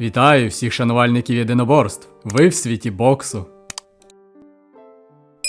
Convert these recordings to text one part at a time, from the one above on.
Вітаю всіх шанувальників єдиноборств. Ви в світі боксу.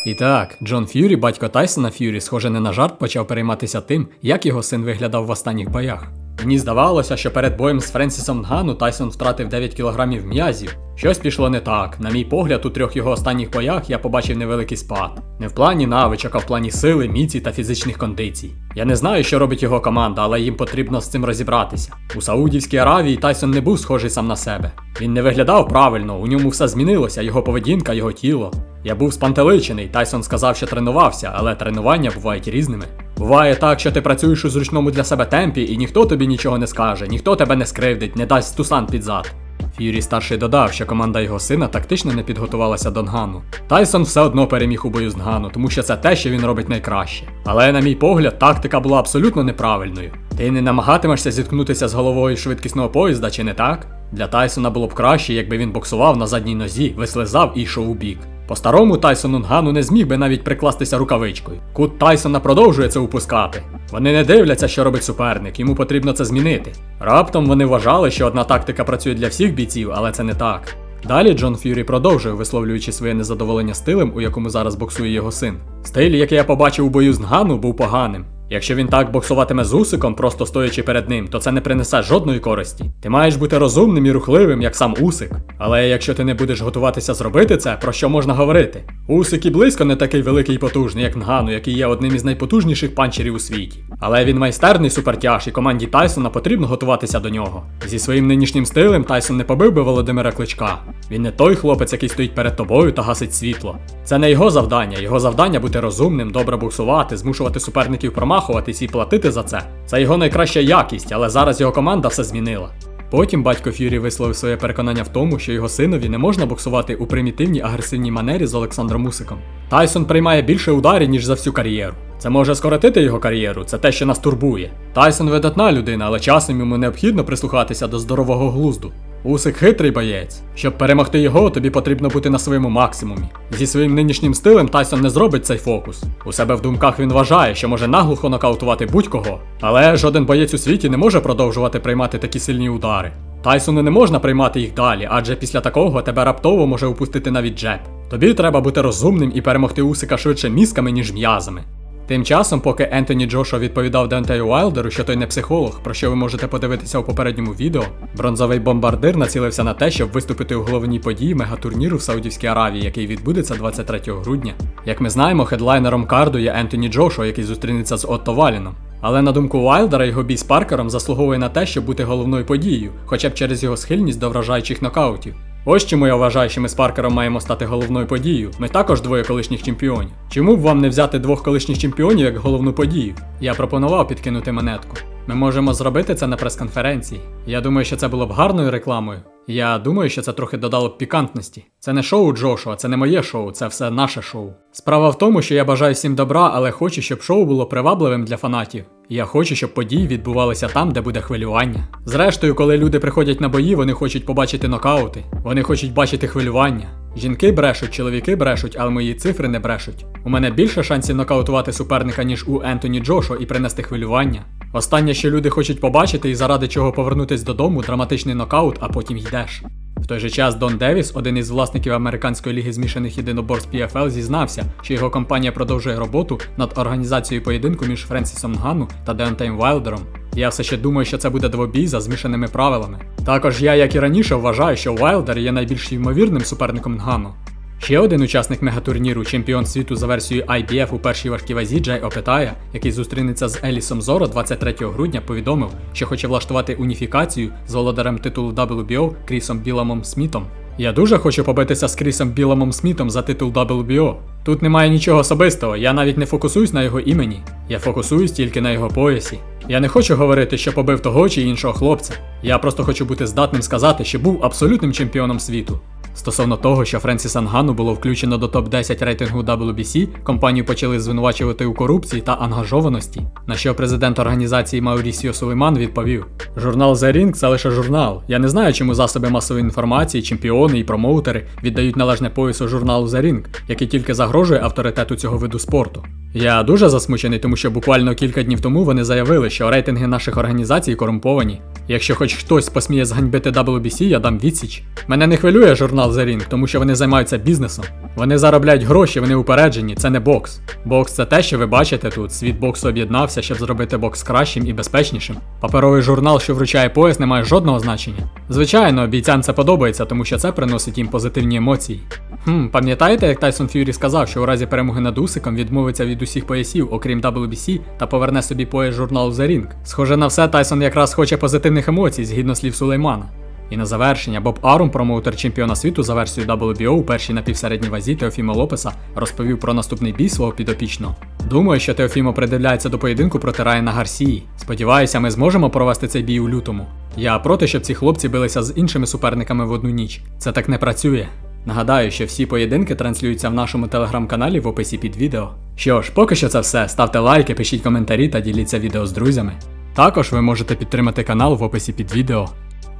І так, Джон Ф'юрі, батько Тайсона Ф'юрі, схоже не на жарт почав перейматися тим, як його син виглядав в останніх боях. Мені здавалося, що перед боєм з Френсісом Нгану Тайсон втратив 9 кілограмів м'язів. Щось пішло не так. На мій погляд, у трьох його останніх боях я побачив невеликий спад. Не в плані навичок, а в плані сили, міці та фізичних кондицій. Я не знаю, що робить його команда, але їм потрібно з цим розібратися. У Саудівській Аравії Тайсон не був схожий сам на себе. Він не виглядав правильно, у ньому все змінилося, його поведінка, його тіло. Я був спантеличений, Тайсон сказав, що тренувався, але тренування бувають різними. Буває так, що ти працюєш у зручному для себе темпі, і ніхто тобі нічого не скаже, ніхто тебе не скривдить, не дасть тусан під зад. Ф'юрі старший додав, що команда його сина тактично не підготувалася до Нгану. Тайсон все одно переміг у бою з Нгану, тому що це те, що він робить найкраще. Але, на мій погляд, тактика була абсолютно неправильною. Ти не намагатимешся зіткнутися з головою швидкісного поїзда, чи не так? Для Тайсона було б краще, якби він боксував на задній нозі, вислизав і йшов у бік. По-старому Тайсону Нгану не зміг би навіть прикластися рукавичкою. Кут Тайсона продовжує це упускати. Вони не дивляться, що робить суперник, йому потрібно це змінити. Раптом вони вважали, що одна тактика працює для всіх бійців, але це не так. Далі Джон Ф'юрі продовжує, висловлюючи своє незадоволення стилем, у якому зараз боксує його син. Стиль, який я побачив у бою з Нгану, був поганим. Якщо він так боксуватиме з Усиком, просто стоячи перед ним, то це не принесе жодної користі. Ти маєш бути розумним і рухливим, як сам Усик. Але якщо ти не будеш готуватися зробити це, про що можна говорити? Усик і близько не такий великий і потужний, як Нгану, який є одним із найпотужніших панчерів у світі. Але він майстерний супертяж, і команді Тайсона потрібно готуватися до нього. Зі своїм нинішнім стилем Тайсон не побив би Володимира Кличка. Він не той хлопець, який стоїть перед тобою та гасить світло. Це не його завдання. Його завдання бути розумним, добре буксувати, змушувати суперників промахуватись і платити за це. Це його найкраща якість, але зараз його команда все змінила. Потім батько Ф'юрі висловив своє переконання в тому, що його синові не можна боксувати у примітивній агресивній манері з Олександром Усиком. Тайсон приймає більше ударів, ніж за всю кар'єру. Це може скоротити його кар'єру, це те, що нас турбує. Тайсон видатна людина, але часом йому необхідно прислухатися до здорового глузду. Усик хитрий боєць. Щоб перемогти його, тобі потрібно бути на своєму максимумі. Зі своїм нинішнім стилем Тайсон не зробить цей фокус. У себе в думках він вважає, що може наглухо нокаутувати будь-кого. Але жоден боєць у світі не може продовжувати приймати такі сильні удари. Тайсону не можна приймати їх далі, адже після такого тебе раптово може упустити навіть джеб. Тобі треба бути розумним і перемогти Усика швидше мізками, ніж м'язами. Тим часом, поки Ентоні Джошуа відповідав Дентею Уайлдеру, що той не психолог, про що ви можете подивитися у попередньому відео, бронзовий бомбардир націлився на те, щоб виступити у головній події мегатурніру в Саудівській Аравії, який відбудеться 23 грудня. Як ми знаємо, хедлайнером карду є Ентоні Джошуа, який зустрінеться з Отто Валіном. Але на думку Уайлдера, його бій з Паркером заслуговує на те, щоб бути головною подією, хоча б через його схильність до вражаючих нокаутів. Ось чому я вважаю, що ми з Паркером маємо стати головною подією. Ми також двоє колишніх чемпіонів. Чому б вам не взяти двох колишніх чемпіонів як головну подію? Я пропонував підкинути монетку. Ми можемо зробити це на прес-конференції. Я думаю, що це було б гарною рекламою. Я думаю, що це трохи додало б пікантності. Це не шоу Джошуа, це не моє шоу, це все наше шоу. Справа в тому, що я бажаю всім добра, але хочу, щоб шоу було привабливим для фанатів. Я хочу, щоб події відбувалися там, де буде хвилювання. Зрештою, коли люди приходять на бої, вони хочуть побачити нокаути, вони хочуть бачити хвилювання. Жінки брешуть, чоловіки брешуть, але мої цифри не брешуть. У мене більше шансів нокаутувати суперника, ніж у Ентоні Джошо і принести хвилювання. Останнє, що люди хочуть побачити і заради чого повернутись додому, драматичний нокаут, а потім йдеш. В той же час Дон Девіс, один із власників американської ліги змішаних єдиноборств PFL, зізнався, що його компанія продовжує роботу над організацією поєдинку між Френсісом Нгану та Деонтеєм Вайлдером. Я все ще думаю, що це буде двобій за змішаними правилами. Також я, як і раніше, вважаю, що Вайлдер є найбільш ймовірним суперником Нгану. Ще один учасник мегатурніру, чемпіон світу за версією IBF у першій важкій вазі Джей Опетая, який зустрінеться з Елісом Зоро 23 грудня, повідомив, що хоче влаштувати уніфікацію з володарем титулу WBO Крісом Біламом Смітом. Я дуже хочу побитися з Крісом Біламом Смітом за титул WBO. Тут немає нічого особистого, я навіть не фокусуюсь на його імені. Я фокусуюсь тільки на його поясі. Я не хочу говорити, що побив того чи іншого хлопця. Я просто хочу бути здатним сказати, що був абсолютним чемпіоном світу. Стосовно того, що Френсіса Нгану було включено до топ-10 рейтингу WBC, компанію почали звинувачувати у корупції та ангажованості. На що президент організації Маурісіо Сулейман відповів: Журнал The Ring – це лише журнал. Я не знаю, чому засоби масової інформації, чемпіони і промоутери віддають належне поясу журналу The Ring, який тільки загрожує авторитету цього виду спорту. Я дуже засмучений, тому що буквально кілька днів тому вони заявили, що рейтинги наших організацій корумповані. Якщо хоч хтось посміє зганьбити WBC, я дам відсіч. Мене не хвилює журнал The Ring, тому що вони займаються бізнесом. Вони заробляють гроші, вони упереджені, це не бокс. Бокс це те, що ви бачите тут. Світ боксу об'єднався, щоб зробити бокс кращим і безпечнішим. Паперовий журнал, що вручає пояс, не має жодного значення. Звичайно, бійцям це подобається, тому що це приносить їм позитивні емоції. Хм, пам'ятаєте, як Тайсон Ф'юрі сказав, що у разі перемоги над Усиком відмовиться від усіх поясів, окрім WBC, та поверне собі пояс журналу The Ring? Схоже на все, Тайсон якраз хоче позитивних емоцій, згідно слів Сулеймана. І на завершення Боб Арум, промоутер чемпіона світу за версією WBO у першій напівсередній вазі Теофіма Лопеса, розповів про наступний бій свого підопічного. Думаю, що Теофімо придивляється до поєдинку проти Райана Гарсії. Сподіваюся, ми зможемо провести цей бій у лютому. Я проти, щоб ці хлопці билися з іншими суперниками в одну ніч. Це так не працює. Нагадаю, що всі поєдинки транслюються в нашому телеграм-каналі в описі під відео. Що ж, поки що це все. Ставте лайки, пишіть коментарі та діліться відео з друзями. Також ви можете підтримати канал в описі під відео.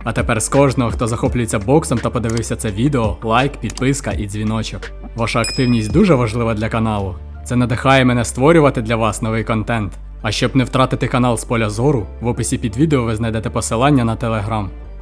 А тепер з кожного, хто захоплюється боксом та подивився це відео, лайк, підписка і дзвіночок. Ваша активність дуже важлива для каналу. Це надихає мене створювати для вас новий контент. А щоб не втратити канал з поля зору, в описі під відео ви знайдете посилання на телеграм.